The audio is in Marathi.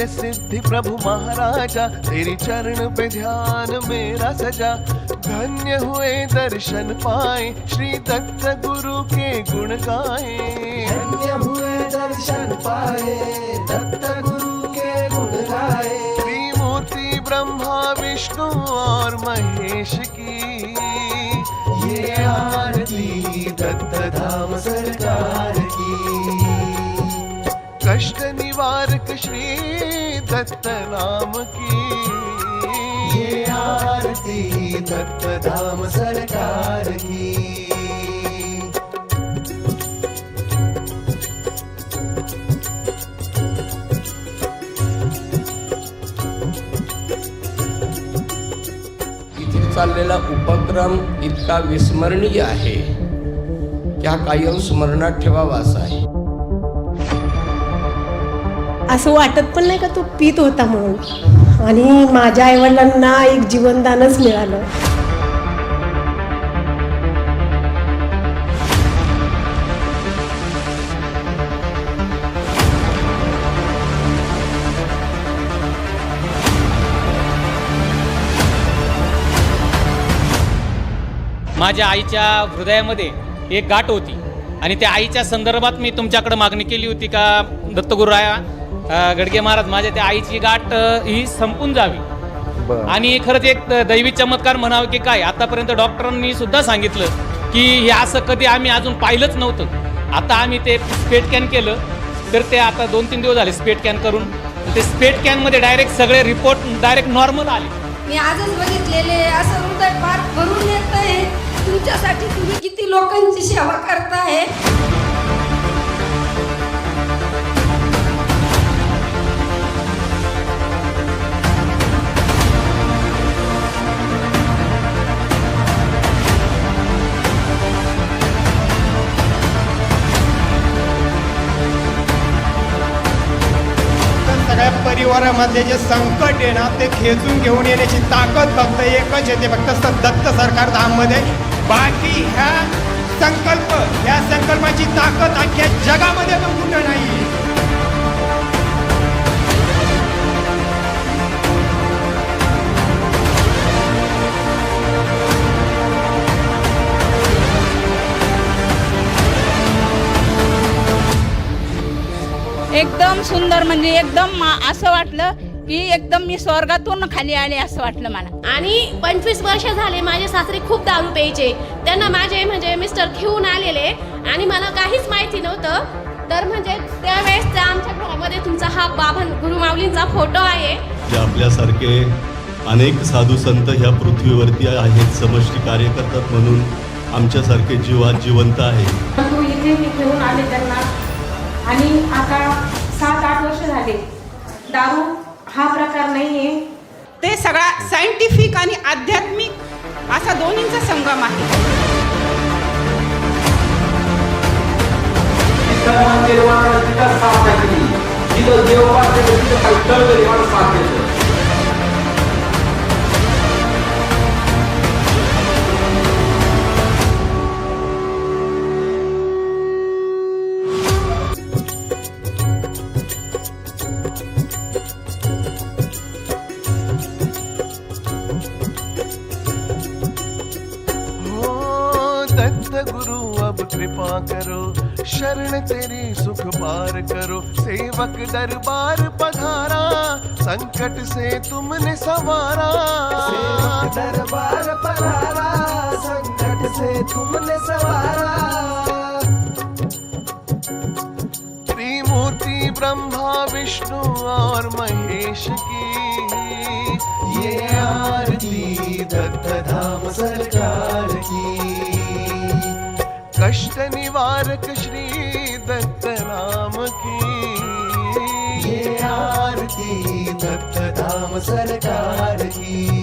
दिव्य सिद्धि प्रभु महाराजा तेरी चरण पे ध्यान मेरा सजा। धन्य हुए दर्शन पाए श्री दत्त गुरु के गुण गाए। धन्य हुए दर्शन पाए दत्त गुरु के गुण गाए। त्रिमूर्ति ब्रह्मा विष्णु और महेश की। ये आरती दत्त धाम सरकार की। कष्ट निवारक श्री दत्त नाम की। ये आरती दत्त धाम सरकार की। इथे चाललेला उपक्रम इतका विस्मरणीय आहे. की हा कायम स्मरणात ठेवावा असा आहे. असं वाटत पण नाही का तो पित होता म्हणून. आणि माझ्या आईवडिलांना एक जीवनदानच मिळालं. माझ्या आईच्या हृदयामध्ये एक गाठ होती. आणि त्या आईच्या संदर्भात मी तुमच्याकडे मागणी केली होती का दत्तगुरुराया गडगे महाराज माझ्या त्या आईची गाठ ही संपून जावी. आणि खरंच एक दैवी चमत्कार म्हणावं की काय आतापर्यंत डॉक्टरांनी सुद्धा सांगितलं की हे असं कधी आम्ही अजून पाहिलंच नव्हतं. आता आम्ही ते स्पेट कॅन केलं तर ते आता दोन तीन दिवस झाले स्पेट कॅन करून. ते स्पेट कॅनमध्ये डायरेक्ट सगळे रिपोर्ट डायरेक्ट नॉर्मल आले. मी आजच बघितलेले असं हृदय फार भरून येत आहे तुमच्यासाठी तुम्ही किती लोकांची सेवा करताय. परिवारामधले जे संकट आहे ना ते खेचून घेऊन येण्याची ताकद फक्त एकच येते फक्त दत्त सरकार धाममध्ये. बाकी ह्या संकल्प या संकल्पाची ताकद अख्ख्या जगामध्ये पण कुठं नाही एकदम सुंदर म्हणजे एकदम असं वाटलं की एकदम मी स्वर्गातून खाली आले असं वाटलं मला. आणि पंचवीस वर्ष झाले माझे सासरे खूप दारू प्यायचे. त्यांना माझे म्हणजे मिस्टर घेऊन आलेले आणि मला काहीच माहिती नव्हतं. तर म्हणजे त्यावेळेस त्या आमच्या घरामध्ये तुमचा हा बाबा गुरुमाऊलींचा फोटो आहे. जे आपल्यासारखे अनेक साधू संत ह्या पृथ्वीवरती आहेत समष्टी कार्य करतात म्हणून आमच्यासारखे जीव आज जिवंत आहे आणि आता सात आठ वर्ष झाले. दारू हा प्रकार नाहीये. ते सगळा सायंटिफिक आणि आध्यात्मिक असा दोन्हींचा संगम आहे. हो अब कृपा करो शरण तेरी सुख पार करो। सेवक दरबार पधारा संकट से तुमने सवारा। सेवक दरबार पधारा संकट से तुमने सवारा। त्रिमूर्ति ब्रह्मा विष्णु और महेश की। ये आरती दत्त धाम सरकार कष्ट निवारक श्री दत्त नाम की. ये आरती दत्त धाम सरकार की.